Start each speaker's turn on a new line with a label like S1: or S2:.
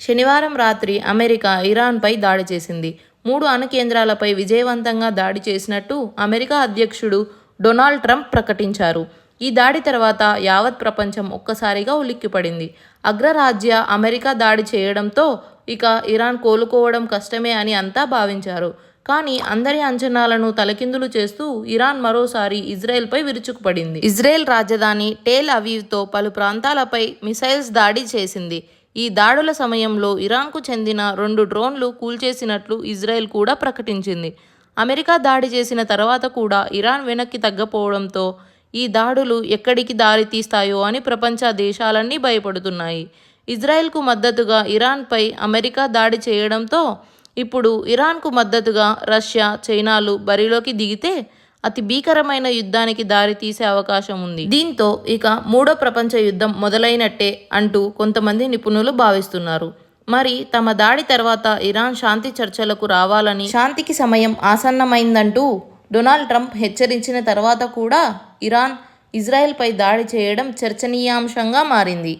S1: శనివారం రాత్రి అమెరికా ఇరాన్పై దాడి చేసింది. మూడు అణు కేంద్రాలపై విజయవంతంగా దాడి చేసినట్టు అమెరికా అధ్యక్షుడు డొనాల్డ్ ట్రంప్ ప్రకటించారు. ఈ దాడి తర్వాత యావత్ ప్రపంచం ఒక్కసారిగా ఉలిక్కిపడింది. అగ్రరాజ్య అమెరికా దాడి చేయడంతో ఇక ఇరాన్ కోలుకోవడం కష్టమే అని అంతా భావించారు. కానీ అందరి అంచనాలను తలకిందులు చేస్తూ ఇరాన్ మరోసారి ఇజ్రాయెల్పై విరుచుకుపడింది. ఇజ్రాయెల్ రాజధాని టేల్ అవీవ్తో పలు ప్రాంతాలపై మిసైల్స్ దాడి చేసింది. ఈ దాడుల సమయంలో ఇరాన్కు చెందిన రెండు డ్రోన్లు కూల్చేసినట్లు ఇజ్రాయెల్ కూడా ప్రకటించింది. అమెరికా దాడి చేసిన తర్వాత కూడా ఇరాన్ వెనక్కి తగ్గపోవడంతో ఈ దాడులు ఎక్కడికి దారి తీస్తాయో అని ప్రపంచ దేశాలన్నీ భయపడుతున్నాయి. ఇజ్రాయెల్కు మద్దతుగా ఇరాన్పై అమెరికా దాడి చేయడంతో ఇప్పుడు ఇరాన్కు మద్దతుగా రష్యా చైనాలు బరిలోకి దిగితే అతి భీకరమైన యుద్ధానికి దారి తీసే అవకాశం ఉంది. దీంతో ఇక మూడో ప్రపంచ యుద్ధం మొదలైనట్టే అంటూ కొంతమంది నిపుణులు భావిస్తున్నారు. మరి తమ దాడి తర్వాత ఇరాన్ శాంతి చర్చలకు రావాలని శాంతికి సమయం ఆసన్నమైందంటూ డొనాల్డ్ ట్రంప్ హెచ్చరించిన తర్వాత కూడా ఇరాన్ ఇజ్రాయెల్పై దాడి చేయడం చర్చనీయాంశంగా మారింది.